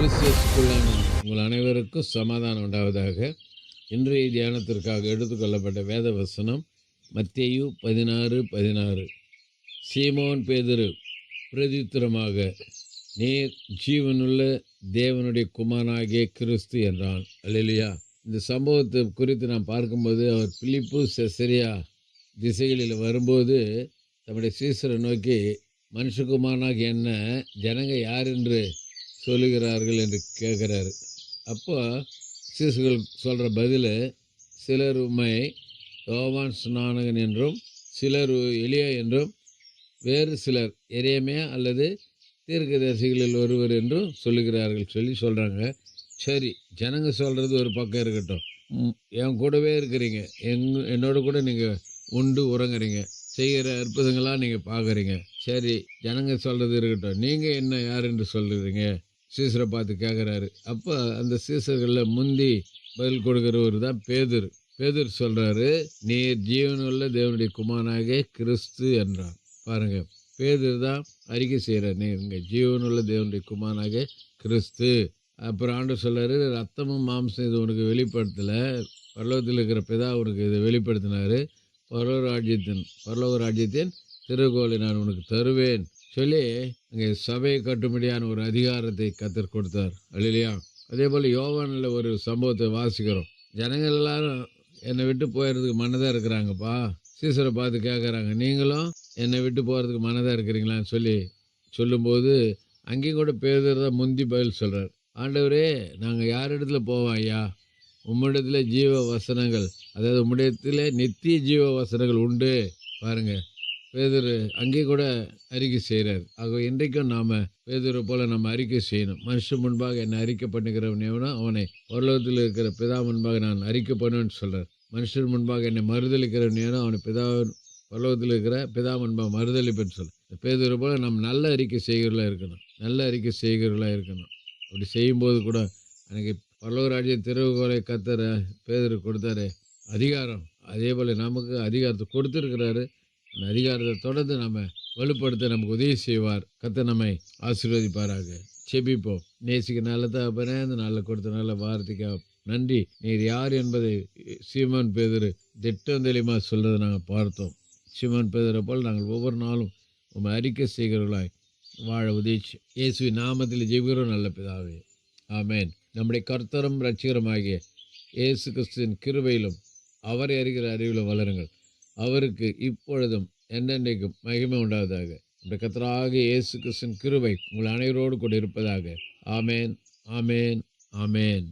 கிறிஸ்துக்குள்ளான உங்கள் அனைவருக்கும் சமாதானம் உண்டாவதாக. இன்றைய தியானத்திற்காக எடுத்துக்கொள்ளப்பட்ட வேத வசனம் மத்தேயு பதினாறு பதினாறு. சீமோன் பேதுரு பிரதித்திரமாக நீர் ஜீவனுள்ள தேவனுடைய குமாராகிய கிறிஸ்து என்றான். அல்லையா இந்த சம்பவத்தை குறித்து நாம் பார்க்கும்போது அவர் பிலிப்பு செசரியா திசைகளில் வரும்போது தம்முடைய சீசரை நோக்கி மனுஷகுமாரனாக என்ன? ஜனங்க யார் என்று சொல்லுகிறார்கள் என்று கேட்குறாரு. அப்போ சிசுகள் சொல்கிற பதில் சிலர் உண்மை யோவான் ஸ்நானகன் என்றும் சிலர் எளியா என்றும் வேறு சிலர் எரியமையா அல்லது தீர்க்கதரிசிகளில் ஒருவர் என்றும் சொல்லுகிறார்கள். சொல்லி சொல்கிறாங்க சரி ஜனங்க சொல்கிறது ஒரு பக்கம் இருக்கட்டும். ம், என் கூடவே இருக்கிறீங்க. எங் என்னோட கூட நீங்கள் உண்டு உறங்குறீங்க. செய்கிற அற்புதங்களாக நீங்கள் பார்க்குறீங்க. சரி ஜனங்க சொல்கிறது இருக்கட்டும். நீங்கள் என்ன யார் என்று சொல்கிறீங்க சீசரை பார்த்து கேட்குறாரு அப்போ அந்த சீசர்களில் முந்தி பதில் கொடுக்குறவர் தான் பேதர். பேதர் சொல்கிறாரு நீர் ஜீவனுள்ள தேவனுடைய குமாரனாக கிறிஸ்து என்றான் பாருங்கள் பேதர் தான் அறிக்கை செய்கிறார் நீங்க ஜீவனுள்ள தேவனுடைய குமாரனாக கிறிஸ்து அப்புறம் ஆண்டு சொல்கிறாரு ரத்தமும் மாம்சம் இது உனக்கு வெளிப்படுத்தலை. பரலோகத்தில் இருக்கிற பிதா உனக்கு இதை வெளிப்படுத்தினாரு. பரலோக ராஜ்யத்தின் பரலோக ராஜ்யத்தின் திருகோலை நான் உனக்கு தருவேன். சொல்லி அங்கே சபையை கட்டும்படியான ஒரு அதிகாரத்தை கத்தர் கொடுத்தார். இல்லையா அதே போல் யோவானில் ஒரு சம்பவத்தை வாசிக்கிறோம். ஜனங்கள் எல்லாரும் என்னை விட்டு போயிடுறதுக்கு மனதாக இருக்கிறாங்கப்பா. சீசரை பார்த்து கேட்குறாங்க நீங்களும் என்னை விட்டு போகிறதுக்கு மனதாக இருக்கிறீங்களான்னு சொல்லி சொல்லும்போது அங்கேயும் கூட பேதர் தான் முந்தி பதில் சொல்கிறார் ஆண்டவரே நாங்கள் யார் இடத்துல போவோம் ஐயா? உம்மிடத்தில் ஜீவ வசனங்கள் அதாவது உம்மிடத்தில் நித்திய ஜீவ வசனங்கள் உண்டு. பாருங்கள் பேதுரு அங்கே கூட அறிக்கை செய்கிறார் ஆக இன்றைக்கும் நாம் பேதுரை போல நம்ம அறிக்கை செய்யணும். மனுஷன் முன்பாக என்னை அறிக்கை பண்ணுகிறவன் எவனோ அவனை உலகத்தில் இருக்கிற பிதா முன்பாக நான் அறிக்கை பண்ணுவேன்னு சொல்கிறார் மனுஷன் முன்பாக என்னை மறுதளிக்கிறவன் எவனோ அவனை பிதா பரலோகத்தில் இருக்கிற பிதா முன்பாக மறுதளிப்பேன்னு சொல்ல பேதுரை போல நம்ம நல்ல அறிக்கை செய்கிறவர்களாக இருக்கணும். நல்ல அறிக்கை செய்கிறவர்களாக இருக்கணும். அப்படி செய்யும்போது கூட எனக்கு பரலோக திருவுகோலை கத்தரை பேதர் கொடுத்தாரு. அதிகாரம். அதே போல் நமக்கு அதிகாரத்தை கொடுத்துருக்கிறாரு. அந்த அதிகாரத்தை தொடர்ந்து நம்ம வலுப்படுத்த நமக்கு உதவி செய்வார். கத்த நம்மை ஆசீர்வதிப்பாராக. செபிப்போம் நேசிக்கு நல்ல தகப்பனே அந்த நல்ல கொடுத்த நல்ல வார்த்தைக்காக நன்றி. நீர் யார் என்பதை சீமான் பேதர் திட்டம் தெளிமா சொல்றதை நாங்கள் பார்த்தோம். சீமான் பேதரை போல் நாங்கள் ஒவ்வொரு நாளும் உண்மை அறிக்கை செய்கிறவர்களாய் வாழ உதவிச்சு இயேசுவின் நாமத்தில் ஜெபிக்கிறோம் நல்ல பிதாவே. ஆமேன். நம்முடைய கர்த்தரும் ரட்சிகரமாகிய இயேசு கிறிஸ்துவின் கிருபையிலும் அவரை அறிகிற அறிவில் வளருங்கள். அவருக்கு இப்பொழுதும் என்னென்றைக்கும் மகிமை உண்டாவதாக. நம்முடைய கத்தராக இயேசு கிருஷ்ணன் கிருவை உங்கள் அனைவரோடு கூட இருப்பதாக. ஆமேன் ஆமேன் ஆமேன்.